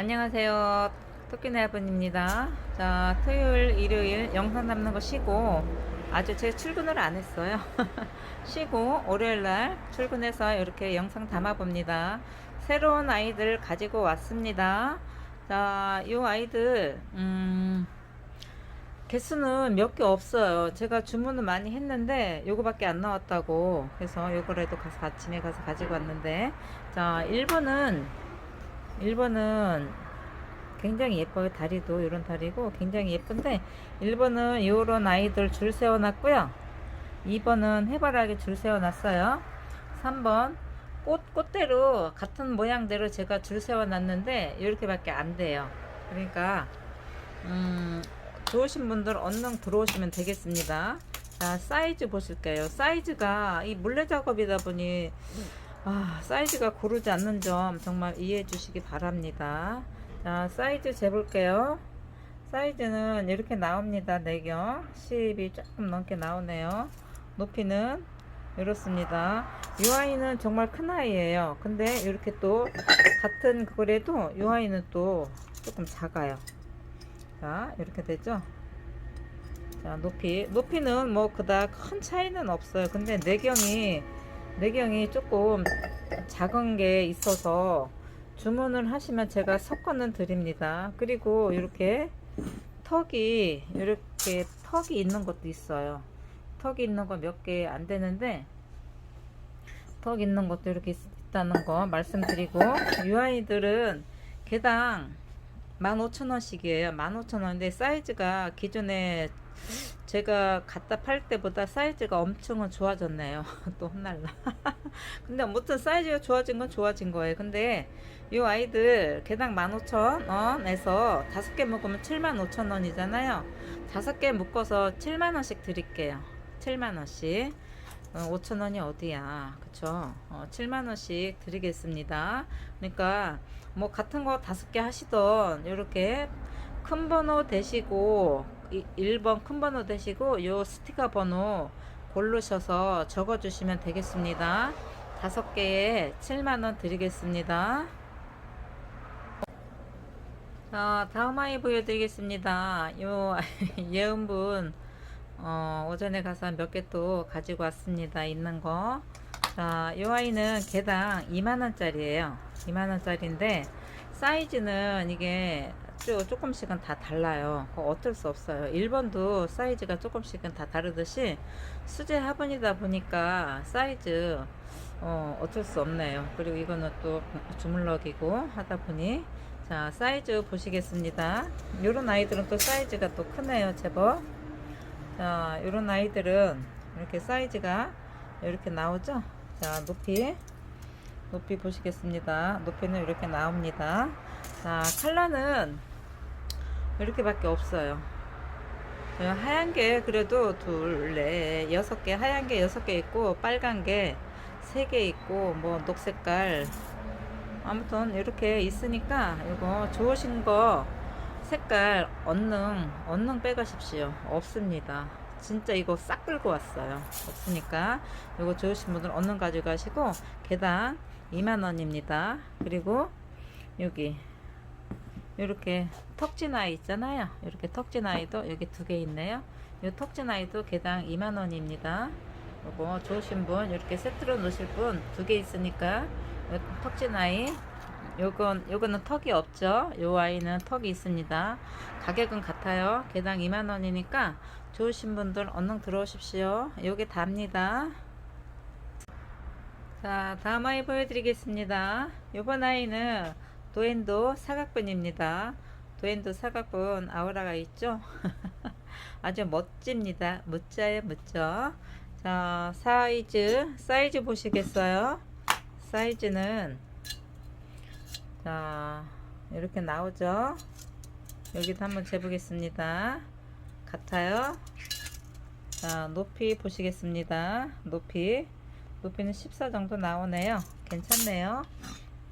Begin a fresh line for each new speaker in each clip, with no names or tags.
안녕하세요. 토끼네 아버님입니다. 자, 토요일, 일요일 영상 담는 거 쉬고 아주 제가 출근을 안 했어요. 쉬고 월요일 날 출근해서 이렇게 영상 담아 봅니다. 새로운 아이들 가지고 왔습니다. 자, 이 아이들 음 개수는 몇 개 없어요. 제가 주문을 많이 했는데 요거밖에 안 나왔다고 해서 요거라도 가서 아침에 가서 가지고 왔는데 자 1번은 1번은 굉장히 예뻐요. 다리도 이런 다리고 굉장히 예쁜데 1번은 요런 아이들 줄 세워놨고요. 2번은 해바라기 줄 세워놨어요. 3번 꽃, 꽃대로 같은 모양대로 제가 줄 세워놨는데 이렇게밖에 안 돼요. 그러니까 음, 좋으신 분들 얼른 들어오시면 되겠습니다. 자, 사이즈 보실게요. 사이즈가 이 물레 작업이다 보니 아, 사이즈가 고르지 않는 점 정말 이해해 주시기 바랍니다. 자, 사이즈 재볼게요. 사이즈는 이렇게 나옵니다. 내경 10이 조금 넘게 나오네요. 높이는 이렇습니다. 이 아이는 정말 큰 아이예요. 근데 이렇게 또 같은 그래도 이 아이는 또 조금 작아요. 자, 이렇게 되죠? 자, 높이. 높이는 뭐 그닥 큰 차이는 없어요. 근데 내경이, 내경이 조금 작은 게 있어서 주문을 하시면 제가 섞어는 드립니다. 그리고 이렇게 턱이, 이렇게 턱이 있는 것도 있어요. 턱이 있는 거 몇 개 안 되는데, 턱 있는 것도 이렇게 있- 있다는 거 말씀드리고, 이 아이들은 개당 15,000원씩이에요. 15,000원인데 사이즈가 기존에 제가 갖다 팔 때보다 사이즈가 엄청은 좋아졌네요. 또 혼날라. 근데 아무튼 사이즈가 좋아진 건 좋아진 거예요. 근데 이 아이들 개당 15,000원에서 다섯 개 묶으면 75,000원이잖아요. 다섯 개 묶어서 7만원씩 드릴게요. 7만원씩. 어, 5천원이 어디야. 그쵸? 어, 7만원씩 드리겠습니다. 그러니까, 뭐, 같은 거 다섯 개 하시던, 요렇게 큰 번호 대시고, 이- 1번 큰 번호 대시고, 요 스티커 번호 고르셔서 적어주시면 되겠습니다. 다섯 개에 7만원 드리겠습니다. 자, 다음 아이 보여드리겠습니다. 요 예은분, 어, 오전에 가서 몇 개 또 가지고 왔습니다. 있는 거. 자, 이 아이는 개당 2만원짜리예요 2만원짜리인데, 사이즈는 이게 조, 조금씩은 다 달라요. 그거 어쩔 수 없어요. 1번도 사이즈가 조금씩은 다 다르듯이, 수제 화분이다 보니까 사이즈, 어, 어쩔 수 없네요. 그리고 이거는 또 주물럭이고 하다 보니, 자, 사이즈 보시겠습니다. 요런 아이들은 또 사이즈가 또 크네요, 제법. 자, 이런 아이들은 이렇게 사이즈가 이렇게 나오죠? 자, 높이. 높이 보시겠습니다. 높이는 이렇게 나옵니다. 자, 컬러는 이렇게밖에 없어요. 어, 하얀 게 그래도 둘, 넷, 여섯 개, 하얀 게 여섯 개 있고, 빨간 게 세 개 있고, 뭐, 녹색깔. 아무튼 이렇게 있으니까, 이거 좋으신 거 색깔 언능 언능 빼가십시오 없습니다 진짜 이거 싹 끌고 왔어요 없으니까 이거 좋으신 분들 언능 가져가시고 개당 2만 원입니다 그리고 여기 이렇게 턱진 아이 있잖아요 이렇게 턱진 아이도 여기 두 개 있네요 이 턱진 아이도 개당 2만원입니다 요거 좋으신 분 이렇게 세트로 놓으실 분 두 개 있으니까 요 턱진 아이 요건 요거는 턱이 없죠. 요 아이는 턱이 있습니다. 가격은 같아요. 개당 2만 원이니까 좋으신 분들 얼른 들어오십시오. 요게 답니다. 자, 다음 아이 보여드리겠습니다. 요번 아이는 도엔도 사각분입니다. 도엔도 사각분 아우라가 있죠? 아주 멋집니다. 멋져요, 멋져. 자, 사이즈, 사이즈 보시겠어요? 사이즈는 자, 이렇게 나오죠? 여기도 한번 재보겠습니다. 같아요. 자, 높이 보시겠습니다. 높이. 높이는 14 정도 나오네요. 괜찮네요.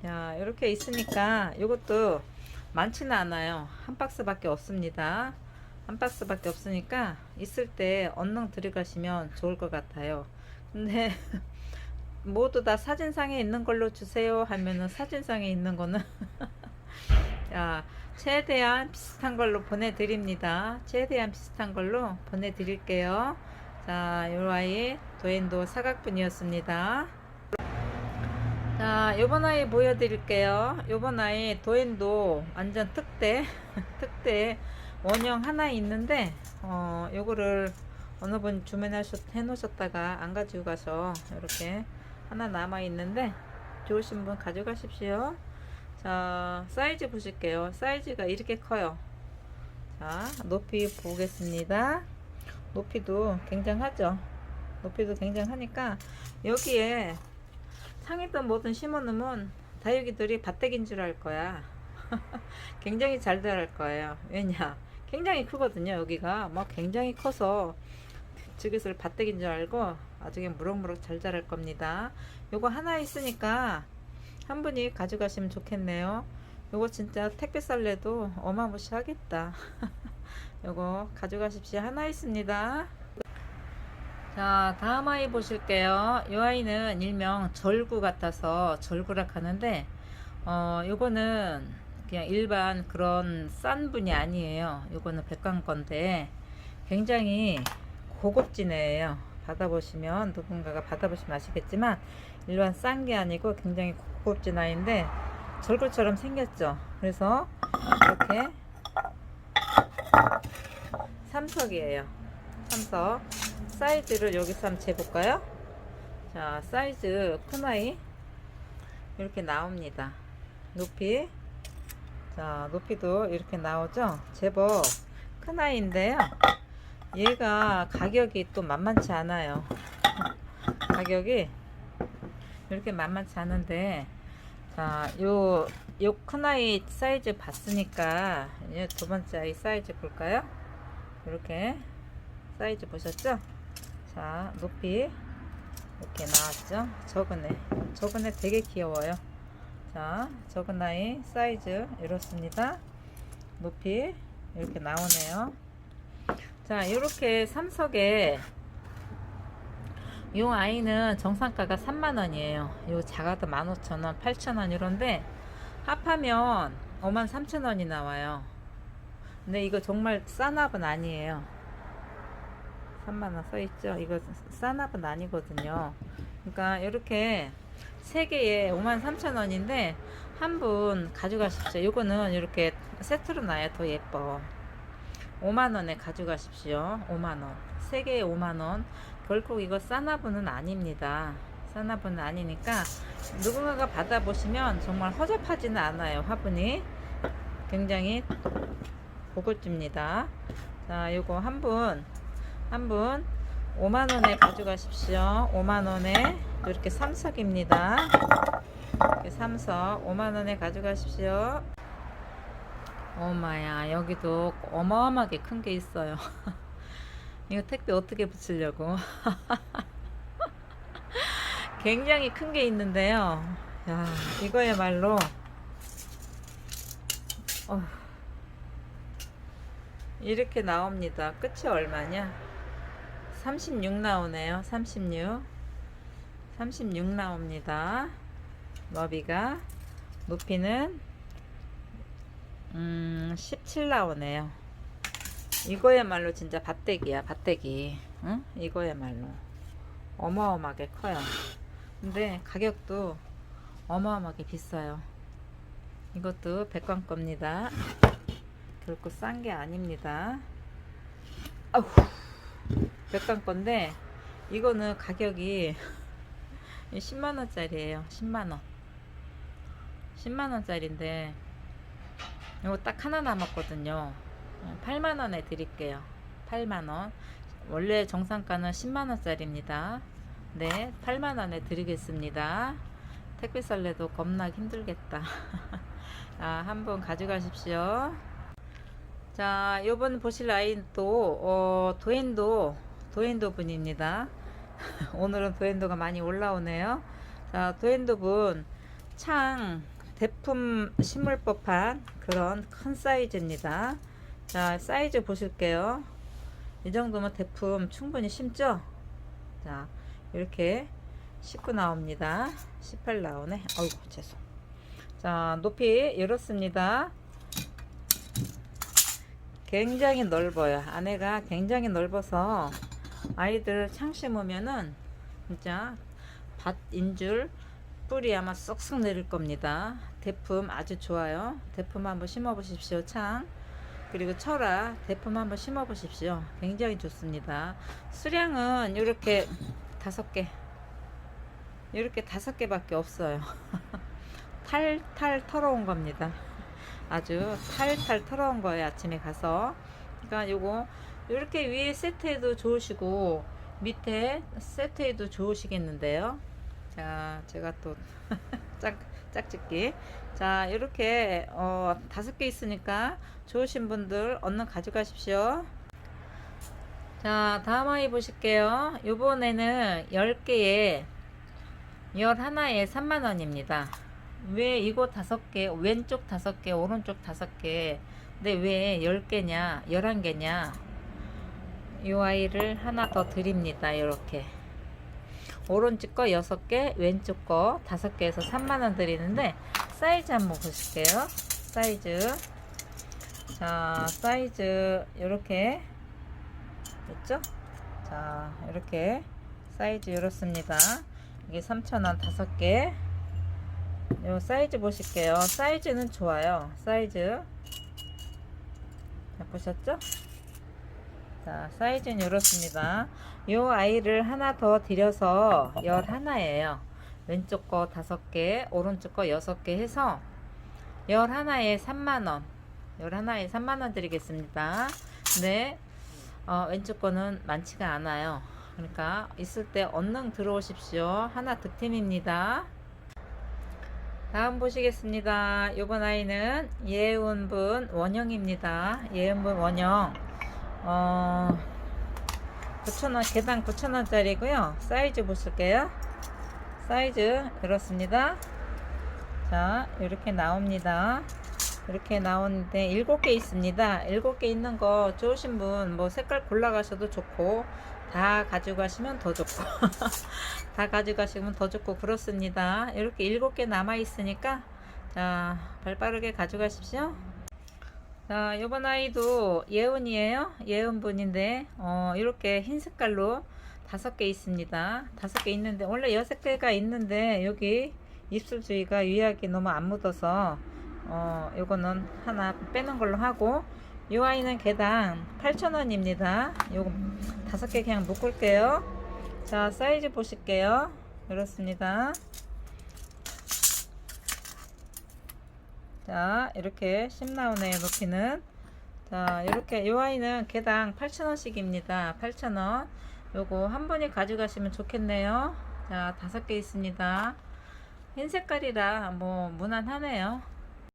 자, 이렇게 있으니까 이것도 많지는 않아요. 한 박스밖에 없습니다. 한 박스밖에 없으니까 있을 때 얼른 들어가시면 좋을 것 같아요. 근데 모두 다 사진상에 있는 걸로 주세요 하면은 사진상에 있는 거는 자, 최대한 비슷한 걸로 보내드립니다. 최대한 비슷한 걸로 보내드릴게요. 자, 요 아이 도엔도 사각분이었습니다. 자, 요번 아이 보여드릴게요. 요번 아이 도엔도 완전 특대, 특대 원형 하나 있는데, 어, 요거를 어느 분 주문하셨, 해 놓으셨다가 안 가지고 가서 이렇게 하나 남아 있는데, 좋으신 분 가져가십시오. 자, 사이즈 보실게요. 사이즈가 이렇게 커요. 자, 높이 보겠습니다. 높이도 굉장하죠. 높이도 굉장하니까 여기에 상이든 뭐든 심어놓으면 다육이들이 밭대기인 줄 알 거야. 굉장히 잘 자랄 거예요. 왜냐? 굉장히 크거든요. 여기가 막 굉장히 커서 저기서 밭대기인 줄 알고 나중에 무럭무럭 잘 자랄 겁니다. 요거 하나 있으니까 한 분이 가져가시면 좋겠네요. 요거 진짜 택배 쌀래도 어마무시하겠다. 요거 가져가십시오. 하나 있습니다. 자, 다음 아이 보실게요. 이 아이는 일명 절구 같아서 절구락 하는데, 어, 요거는 그냥 일반 그런 싼 분이 아니에요. 요거는 백광 건데, 굉장히 고급진 애예요. 받아보시면, 누군가가 받아보시면 아시겠지만, 일반 싼 게 아니고 굉장히 고급진 아이인데, 절구처럼 생겼죠. 그래서, 이렇게, 삼석이에요. 삼석. 사이즈를 여기서 한번 재볼까요? 자, 사이즈 큰 아이 이렇게 나옵니다. 높이 자, 높이도 이렇게 나오죠? 제법 큰 아이인데요. 얘가 가격이 또 만만치 않아요. 가격이 이렇게 만만치 않은데 자, 요, 요 큰 아이 사이즈 봤으니까 두 번째 아이 사이즈 볼까요? 이렇게 사이즈 보셨죠? 자, 높이 이렇게 나왔죠? 적은 애. 적은 애 되게 귀여워요. 자, 적은 아이 사이즈 이렇습니다. 높이 이렇게 나오네요. 자, 이렇게 삼석에 이 아이는 정상가가 3만원이에요. 요 작아도 15,000원, 8,000원 이런데 합하면 53,000원이 나와요. 근데 이거 정말 싼 합은 아니에요. 3만원 써있죠? 이거 싼 합은 아니거든요. 그러니까 이렇게 3개에 53,000원인데 한 분 가져가십시오. 이거는 이렇게 세트로 놔야 더 예뻐. 5만원에 가져가십시오. 5만원. 3개에 5만원. 결국 이거 싼 화분은 아닙니다. 싼 화분은 아니니까 누군가가 받아보시면 정말 허접하지는 않아요. 화분이. 굉장히 고급집니다. 자, 요거 한 분, 한 분 5만원에 가져가십시오. 5만원에 이렇게 삼석입니다. 이렇게 삼석 5만원에 가져가십시오. 엄마야, 여기도 어마어마하게 큰 게 있어요. 이거 택배 어떻게 붙이려고. 굉장히 큰 게 있는데요. 야, 이거야말로 어, 이렇게 나옵니다. 끝이 얼마냐? 36 나오네요. 36. 36 나옵니다. 너비가 높이는 음, 17 나오네요. 이거야말로 진짜 밭대기야, 밭대기. 응? 이거야말로 어마어마하게 커요. 근데 가격도 어마어마하게 비싸요. 이것도 백광 겁니다. 결코 싼 게 아닙니다. 아우, 백광 건데 이거는 가격이 10만 원짜리예요. 10만 원. 10만 원짜리인데 이거 딱 하나 남았거든요. 8만 원에 드릴게요. 8만 원. 원래 정상가는 10만 원짜리입니다. 네, 8만 원에 드리겠습니다. 택배 설레도 겁나 힘들겠다. 아, 한번 가져가십시오. 자, 요번 보실 아이는 또 어, 도엔도 도엔도 분입니다. 오늘은 도엔도가 많이 올라오네요. 자, 도엔도 분 창 대품 심을 법한 그런 큰 사이즈입니다. 자, 사이즈 보실게요. 이 정도면 대품 충분히 심죠? 자, 이렇게 19 나옵니다. 18 나오네. 어이구, 죄송. 자, 높이 이렇습니다. 굉장히 넓어요. 안에가 굉장히 넓어서 아이들 창 심으면은 진짜 밭인 줄 뿌리 아마 쏙쏙 내릴 겁니다. 대품 아주 좋아요. 대품 한번 심어 보십시오. 창. 그리고 철아 대품 한번 심어 보십시오. 굉장히 좋습니다. 수량은 이렇게 다섯 개. 이렇게 다섯 개밖에 없어요. 탈탈 털어온 겁니다. 아주 탈탈 털어온 거예요. 아침에 가서. 그러니까 요거 이렇게 위에 세트해도 좋으시고 밑에 세트해도 좋으시겠는데요. 자, 제가 또 짝, 짝짓기. 자, 이렇게 어, 다섯 개 있으니까 좋으신 분들 얼른 가져가십시오. 자, 다음 아이 보실게요. 요번에는 10개에 11에 3만원입니다. 왜 이거 다섯 개, 왼쪽 다섯 개, 오른쪽 다섯 개, 근데 왜 10개냐, 11개냐, 이 아이를 하나 더 드립니다. 이렇게. 오른쪽 거 6개, 왼쪽 거 5개에서 3만원 드리는데, 사이즈 한번 보실게요. 사이즈. 자, 사이즈, 이렇게. 됐죠? 자, 이렇게. 사이즈 이렇습니다. 이게 3,000원 5개. 요 사이즈 보실게요. 사이즈는 좋아요. 사이즈. 자, 보셨죠? 자, 사이즈는 이렇습니다. 요 아이를 하나 더 드려서 11예요. 왼쪽 거 5개, 오른쪽 거 6개 해서 11에 3만원. 11에 3만원 드리겠습니다. 네. 어, 왼쪽 거는 많지가 않아요. 그러니까 있을 때 얼른 들어오십시오. 하나 득템입니다. 다음 보시겠습니다. 요번 아이는 예은분 원형입니다. 예은분 원형. 어, 9,000원, 개당 9,000원짜리고요. 사이즈 보실게요. 사이즈 이렇습니다. 자, 이렇게 나옵니다. 이렇게 나오는데 7개 있습니다. 7개 있는 거 좋으신 분 뭐 색깔 골라 가셔도 좋고 다 가져가시면 더 좋고 다 가져가시면 더 좋고 그렇습니다. 이렇게 7개 남아 있으니까 자, 발 빠르게 가져가십시오. 자, 요번 아이도 예은이에요. 예은분인데 어, 이렇게 흰 색깔로 다섯 개 있습니다. 다섯 개 있는데 원래 여섯 개가 있는데 여기 입술 주위가 유약이 너무 안 묻어서 어, 요거는 하나 빼는 걸로 하고 요 아이는 개당 8,000원입니다. 요거 다섯 개 그냥 묶을게요. 자, 사이즈 보실게요. 이렇습니다. 자, 이렇게 심 나오네요, 높이는. 자, 이렇게 요 아이는 개당 8,000원씩입니다. 8,000원. 요거 한 분이 가져가시면 좋겠네요. 자, 다섯 개 있습니다. 흰 색깔이라 뭐 무난하네요.